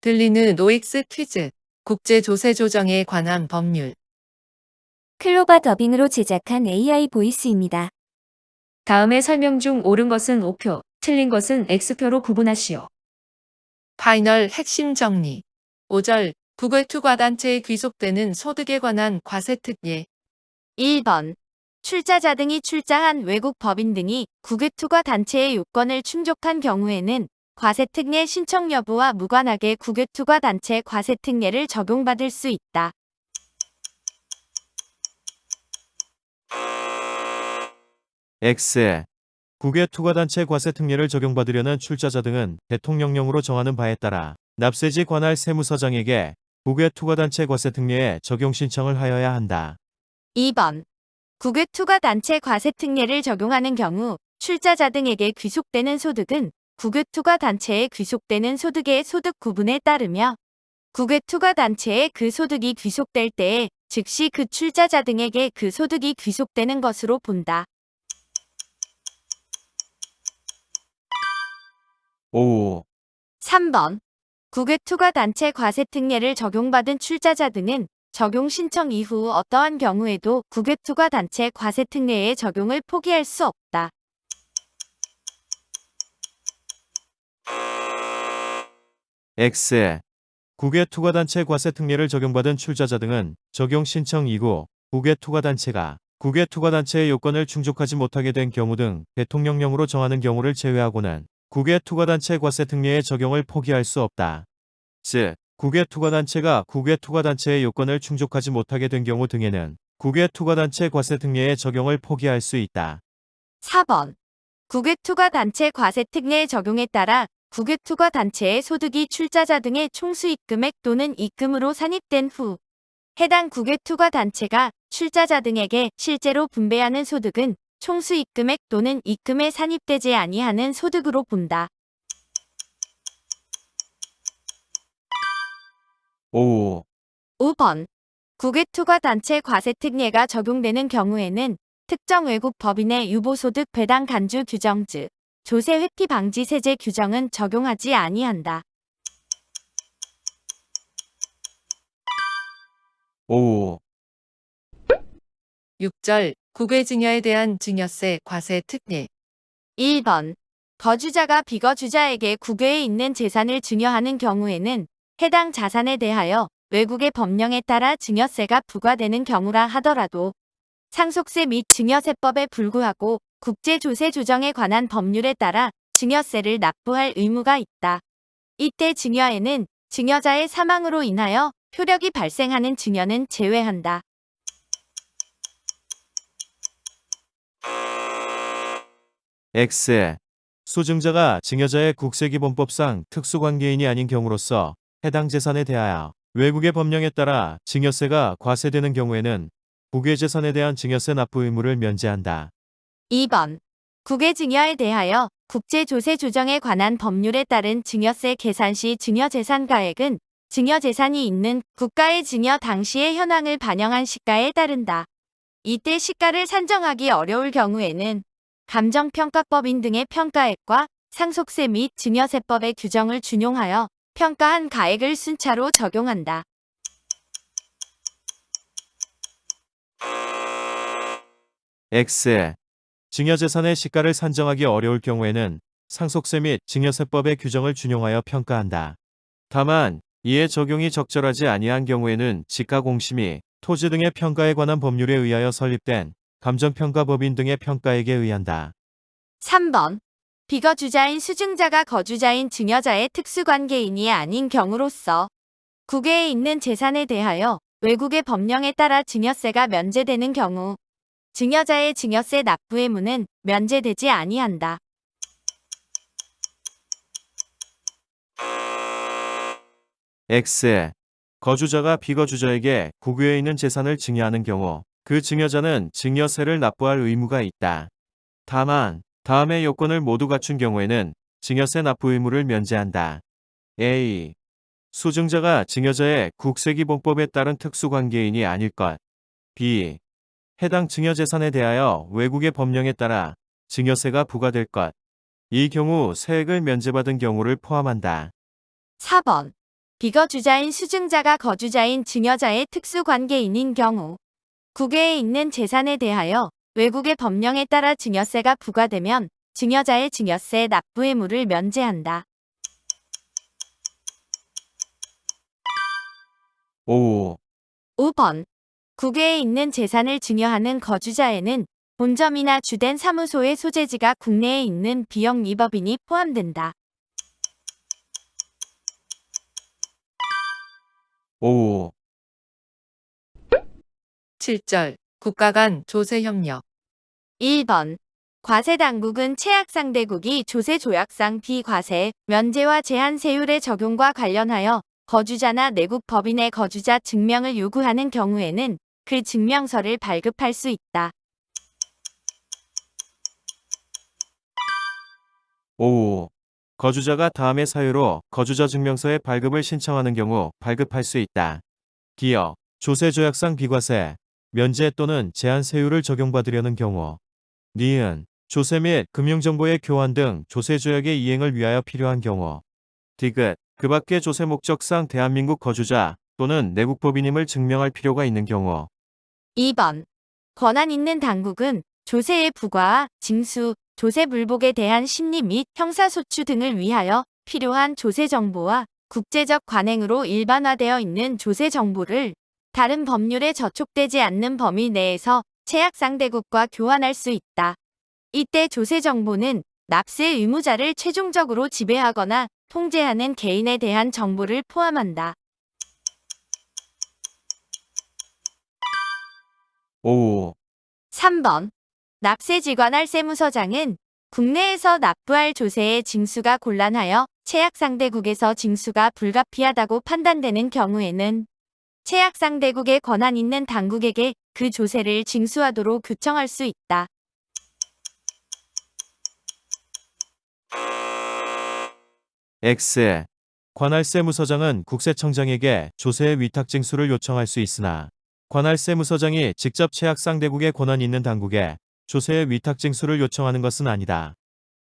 들리는 노익스 퀴즈. 국제조세조정에 관한 법률. 클로바 더빙으로 제작한 AI 보이스입니다. 다음의 설명 중 옳은 것은 O표, 틀린 것은 X표로 구분하시오. 파이널 핵심 정리. 5절. 국외투과단체에 귀속되는 소득에 관한 과세특례. 1번. 출자자 등이 출자한 외국 법인 등이 국외투과 단체의 요건을 충족한 경우에는 과세특례 신청 여부와 무관하게 국외투과 단체 과세특례를 적용받을 수 있다. X. 국외 투과단체 과세 특례를 적용받으려는 출자자 등은 대통령령으로 정하는 바에 따라 납세지 관할 세무서장에게 국외 투과단체 과세 특례에 적용 신청을 하여야 한다. 2번. 국외투과 단체 과세특례를 적용하는 경우 출자자 등에게 귀속되는 소득은 국외투과 단체에 귀속되는 소득의 소득 구분에 따르며 국외투과 단체에 그 소득이 귀속될 때에 즉시 그 출자자 등에게 그 소득이 귀속되는 것으로 본다. 5. 3번. 국외투과 단체 과세특례를 적용받은 출자자 등은 적용 신청 이후 어떠한 경우에도 국외투과 단체 과세특례의 적용을 포기할 수 없다. X. 국외 투과단체 과세 특례를 적용받은 출자자 등은 적용 신청 이후 국외 투과단체가 국외 투과단체의 요건을 충족하지 못하게 된 경우 등 대통령령으로 정하는 경우를 제외하고는 국외 투과단체 과세 특례의 적용을 포기할 수 없다. 즉, 국외 투과단체가 국외 투과단체의 요건을 충족하지 못하게 된 경우 등에는 국외 투과단체 과세 특례의 적용을 포기할 수 있다. 4번. 국외 투과 단체 과세 특례 적용에 따라 국외투과 단체의 소득이 출자자 등의 총수익 금액 또는 입금으로 산입된 후 해당 국외투과 단체가 출자자 등에게 실제로 분배하는 소득은 총수익 금액 또는 입금에 산입되지 아니하는 소득으로 본다. 5. 5번. 국외투과 단체 과세특례가 적용되는 경우에는 특정 외국 법인의 유보소득 배당 간주 규정 즉 조세 회피 방지 세제 규정은 적용하지 아니한다. 5. 6절. 국외증여에 대한 증여세 과세 특례. 1번. 거주자가 비거주자에게 국외에 있는 재산을 증여하는 경우에는 해당 자산에 대하여 외국의 법령에 따라 증여세가 부과되는 경우라 하더라도 상속세 및 증여세법에 불구하고 국제조세 조정에 관한 법률에 따라 증여세를 납부할 의무가 있다. 이때 증여에는 증여자의 사망으로 인하여 효력이 발생하는 증여는 제외한다. X. 수증자가 증여자의 국세기본법상 특수관계인이 아닌 경우로서 해당 재산에 대하여 외국의 법령에 따라 증여세가 과세되는 경우에는 국외 재산에 대한 증여세 납부 의무를 면제한다. 2번. 국외 증여에 대하여 국제조세 조정에 관한 법률에 따른 증여세 계산 시 증여재산가액은 증여재산이 있는 국가의 증여 당시의 현황을 반영한 시가에 따른다. 이때 시가를 산정하기 어려울 경우에는 감정평가법인 등의 평가액과 상속세 및 증여세법의 규정을 준용하여 평가한 가액을 순차로 적용한다. X. 증여재산의 시가를 산정하기 어려울 경우에는 상속세 및 증여세법의 규정을 준용하여 평가한다. 다만 이에 적용이 적절하지 아니한 경우에는 지가공시 토지 등의 평가에 관한 법률에 의하여 설립된 감정평가법인 등의 평가액에 의한다. 3번. 비거주자인 수증자가 거주자인 증여자의 특수관계인이 아닌 경우로서 국외에 있는 재산에 대하여 외국의 법령에 따라 증여세가 면제되는 경우 증여자의 증여세 납부 의무는 면제되지 아니한다. X. 거주자가 비거주자에게 국외에 있는 재산을 증여하는 경우 그 증여자는 증여세를 납부할 의무가 있다. 다만 다음의 요건을 모두 갖춘 경우에는 증여세 납부 의무를 면제한다. A. 수증자가 증여자의 국세기본법에 따른 특수관계인이 아닐 것. B. 해당 증여재산에 대하여 외국의 법령에 따라 증여세가 부과될 것. 이 경우 세액을 면제받은 경우를 포함한다. 4번. 비거주자인 수증자가 거주자인 증여자의 특수관계인인 경우 국외에 있는 재산에 대하여 외국의 법령에 따라 증여세가 부과되면 증여자의 증여세 납부 의무를 면제한다. 5. 5번. 국외에 있는 재산을 증여하는 거주자에는 본점이나 주된 사무소의 소재지가 국내에 있는 비영리법인이 포함된다. 5. 7절 국가 간 조세 협력 1번. 과세 당국은 체약상대국이 조세 조약상 비과세, 면제와 제한 세율의 적용과 관련하여 거주자나 내국 법인의 거주자 증명을 요구하는 경우에는 그 증명서를 발급할 수 있다. 5. 거주자가 다음의 사유로 거주자 증명서의 발급을 신청하는 경우 발급할 수 있다. 기여, 조세 조약상 비과세, 면제 또는 제한 세율을 적용받으려는 경우. 니은, 조세 및 금융정보의 교환 등 조세 조약의 이행을 위하여 필요한 경우. 디귿, 그 밖의 조세 목적상 대한민국 거주자 또는 내국법인임을 증명할 필요가 있는 경우. 2번. 권한 있는 당국은 조세의 부과와 징수, 조세 불복에 대한 심리 및 형사소추 등을 위하여 필요한 조세 정보와 국제적 관행으로 일반화되어 있는 조세 정보를 다른 법률에 저촉되지 않는 범위 내에서 체약상대국과 교환할 수 있다. 이때 조세 정보는 납세 의무자를 최종적으로 지배하거나 통제하는 개인에 대한 정보를 포함한다. 5. 3번. 납세지관할 세무서장은 국내에서 납부할 조세의 징수가 곤란하여 체약상대국에서 징수가 불가피하다고 판단되는 경우에는 체약상대국에 권한 있는 당국에게 그 조세를 징수하도록 규청할 수 있다. X. 관할세무서장은 국세청장에게 조세의 위탁징수를 요청할 수 있으나 관할세무서장이 직접 체약상대국에 권한 있는 당국에 조세의 위탁징수를 요청하는 것은 아니다.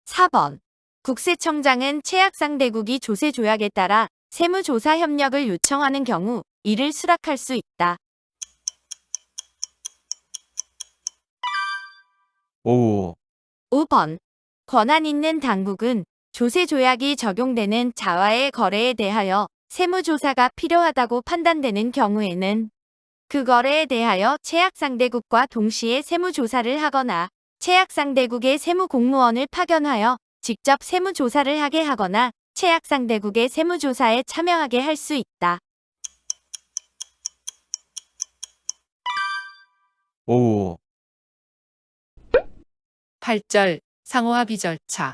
4번. 국세청장은 체약상대국이 조세 조약에 따라 세무조사 협력을 요청하는 경우 이를 수락할 수 있다. 5. 5번. 권한 있는 당국은 조세 조약이 적용되는 자와의 거래에 대하여 세무조사가 필요하다고 판단되는 경우에는 그 거래에 대하여 체약상대국과 동시에 세무조사를 하거나 체약상대국의 세무공무원을 파견하여 직접 세무조사를 하게 하거나 체약상대국의 세무조사에 참여하게 할 수 있다. 5. 8절 상호합의 절차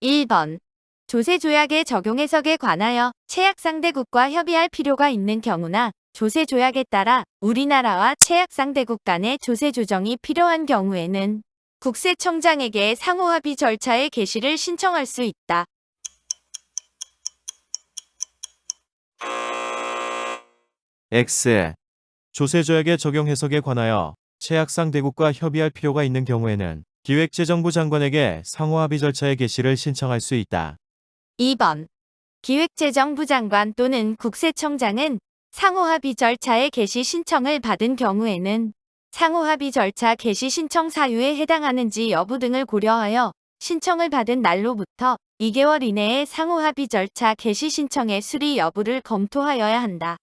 1번. 조세조약의 적용 해석에 관하여 체약상대국과 협의할 필요가 있는 경우나 조세 조약에 따라 우리나라와 체약상대국 간의 조세 조정이 필요한 경우에는 국세청장에게 상호합의 절차의 개시를 신청할 수 있다. X. 조세조약의 적용 해석에 관하여 체약상 대국과 협의할 필요가 있는 경우에는 기획재정부 장관에게 상호합의 절차의 개시를 신청할 수 있다. 2번. 기획재정부 장관 또는 국세청장은 상호합의 절차의 개시 신청을 받은 경우에는 상호합의 절차 개시 신청 사유에 해당하는지 여부 등을 고려하여 신청을 받은 날로부터 2개월 이내에 상호합의 절차 개시 신청의 수리 여부를 검토하여야 한다.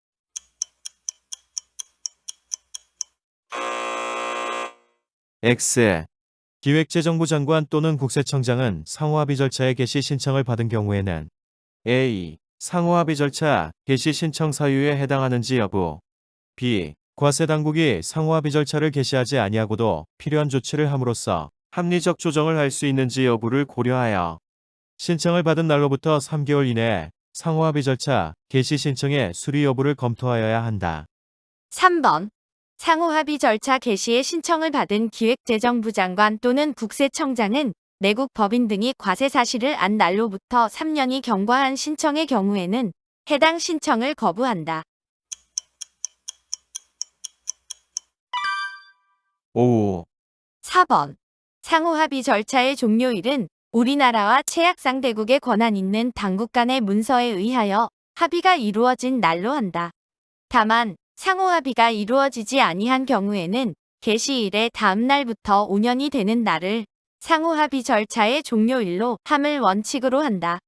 X. 기획재정부 장관 또는 국세청장은 상호합의 절차의 개시 신청을 받은 경우에는 A. 상호합의 절차 개시 신청 사유에 해당하는지 여부 B. 과세 당국이 상호합의 절차를 개시하지 아니하고도 필요한 조치를 함으로써 합리적 조정을 할 수 있는지 여부를 고려하여 신청을 받은 날로부터 3개월 이내에 상호합의 절차 개시 신청의 수리 여부를 검토하여야 한다. 3번. 상호합의 절차 개시의 신청을 받은 기획재정부 장관 또는 국세청장은 내국 법인 등이 과세 사실을 안 날로부터 3년이 경과한 신청의 경우에는 해당 신청을 거부한다. 5. 4번. 상호합의 절차의 종료일은 우리나라와 체약상 대국에 권한 있는 당국 간의 문서에 의하여 합의가 이루어진 날로 한다. 다만 상호 합의가 이루어지지 아니한 경우에는 개시일의 다음 날부터 5년이 되는 날을 상호 합의 절차의 종료일로 함을 원칙으로 한다.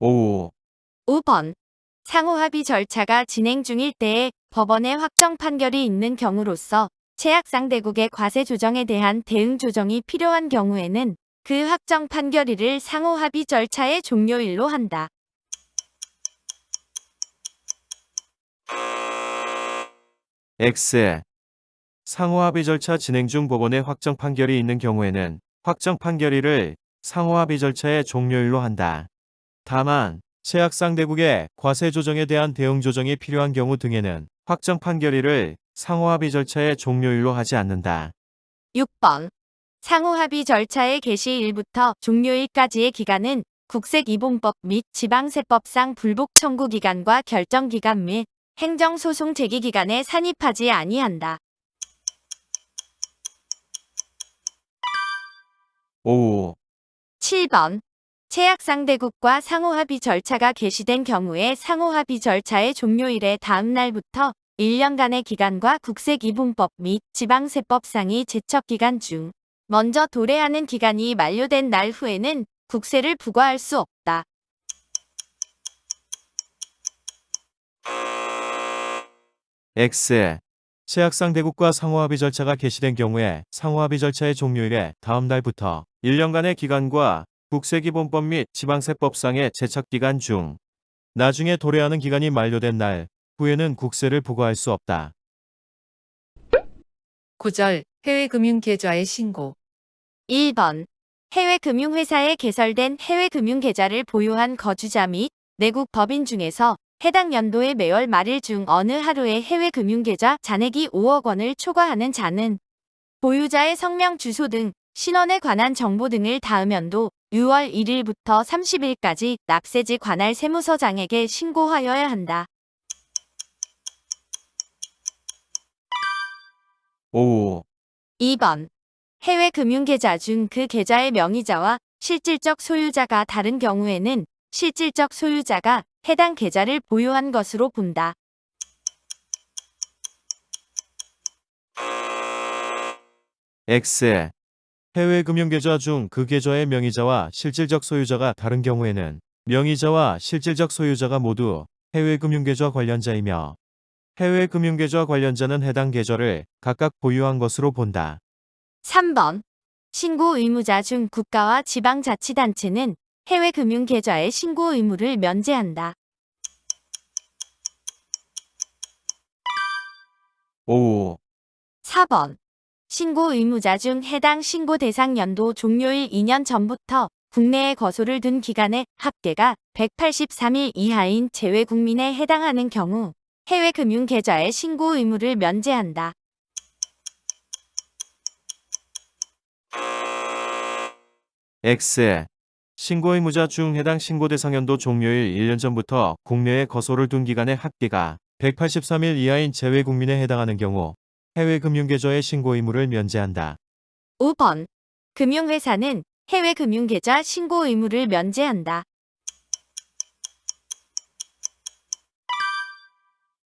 5. 5번. 상호 합의 절차가 진행 중일 때에 법원의 확정 판결이 있는 경우로서 최악 상 대국의 과세 조정에 대한 대응 조정이 필요한 경우에는 그 확정 판결일을 상호 합의 절차의 종료일로 한다. X. 상호합의 절차 진행 중 법원의 확정 판결이 있는 경우에는 확정 판결일을 상호합의 절차의 종료일로 한다. 다만 최악상 대국의 과세 조정에 대한 대응 조정이 필요한 경우 등에는 확정 판결일을 상호합의 절차의 종료일로 하지 않는다. 6번. 상호 합의 절차의 개시일부터 종료일까지의 기간은 국세기본법 및 지방세법상 불복 청구 기간과 결정 기간 및 행정소송 제기 기간에 산입하지 아니한다. 5. 7번. 최악상대국과 상호합의 절차가 개시된 경우에 상호합의 절차의 종료일의 다음 날부터 1년간의 기간과 국세기본법 및 지방세법상의 제척기간 중 먼저 도래하는 기간이 만료된 날 후에는 국세를 부과할 수 없다. X. 최악상대국과 상호합의 절차가 개시된 경우에 상호합의 절차의 종료일에 다음 날부터 1년간의 기간과 국세기본법 및 지방세법상의 제척기간 중 나중에 도래하는 기간이 만료된 날 후에는 국세를 부과할 수 없다. 9절 해외 금융 계좌의 신고 1번. 해외 금융회사에 개설된 해외 금융계좌를 보유한 거주자 및 내국 법인 중에서 해당 연도의 매월 말일 중 어느 하루에 해외 금융계좌 잔액이 5억 원을 초과하는 자는 보유자의 성명 주소 등 신원에 관한 정보 등을 다음 연도 6월 1일부터 30일까지 납세지 관할 세무서장에게 신고하여야 한다. 5. 2번. 해외 금융계좌 중 그 계좌의 명의자와 실질적 소유자가 다른 경우에는 실질적 소유자가 해당 계좌를 보유한 것으로 본다. X. 해외 금융계좌 중 그 계좌의 명의자와 실질적 소유자가 다른 경우에는 명의자와 실질적 소유자가 모두 해외 금융계좌 관련자이며 해외 금융계좌 관련자는 해당 계좌를 각각 보유한 것으로 본다. 3번. 신고 의무자 중 국가와 지방자치단체는 해외 금융계좌의 신고 의무를 면제한다. 5. 4번. 신고 의무자 중 해당 신고 대상 연도 종료일 2년 전부터 국내에 거소를 둔 기간의 합계가 183일 이하인 재외 국민에 해당하는 경우 해외 금융 계좌의 신고 의무를 면제한다. X. 신고 의무자 중 해당 신고 대상 연도 종료일 1년 전부터 국내에 거소를 둔 기간의 합계가 183일 이하인 재외 국민에 해당하는 경우 해외 금융계좌의 신고 의무를 면제한다. 5번. 금융회사는 해외 금융계좌 신고 의무를 면제한다.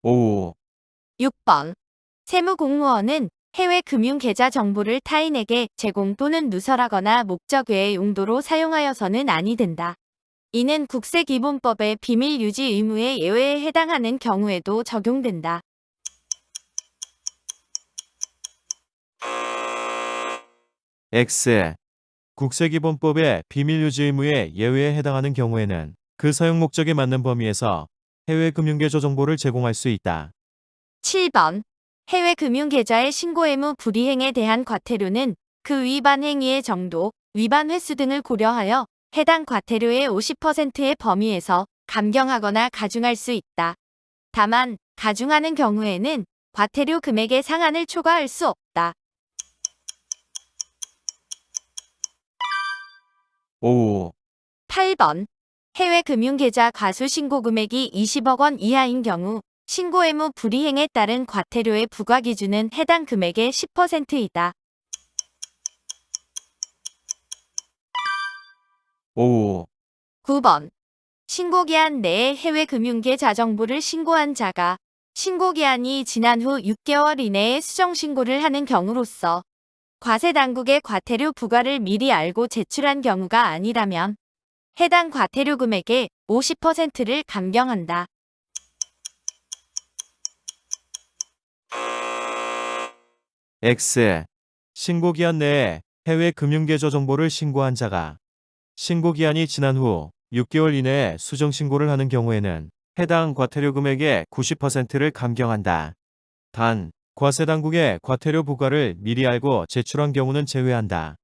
5. 6번. 세무공무원은 해외 금융계좌 정보를 타인에게 제공 또는 누설하거나 목적 외의 용도로 사용하여서는 아니 된다. 이는 국세기본법의 비밀 유지 의무의 예외에 해당하는 경우에도 적용된다. X. 국세기본법의 비밀유지 의무에 예외에 해당하는 경우에는 그 사용 목적에 맞는 범위에서 해외 금융계좌 정보를 제공할 수 있다. 7번. 해외 금융계좌의 신고 의무 불이행에 대한 과태료는 그 위반 행위의 정도, 위반 횟수 등을 고려하여 해당 과태료의 50%의 범위에서 감경하거나 가중할 수 있다. 다만 가중하는 경우에는 과태료 금액의 상한을 초과할 수 없다. 5. 8번. 해외 금융계좌 과수 신고 금액이 20억 원 이하인 경우 신고 의무 불이행에 따른 과태료의 부과 기준은 해당 금액의 10%이다. 5. 9번. 신고기한 내에 해외 금융계좌 정보를 신고한 자가 신고기한이 지난 후 6개월 이내에 수정신고를 하는 경우로서 과세 당국의 과태료 부과를 미리 알고 제출한 경우가 아니라면 해당 과태료 금액의 50%를 감경한다. X. 신고기한 내에 해외 금융계좌 정보를 신고한 자가 신고기한이 지난 후 6개월 이내에 수정신고를 하는 경우에는 해당 과태료 금액의 90%를 감경한다. 단, 과세 당국의 과태료 부과를 미리 알고 제출한 경우는 제외한다.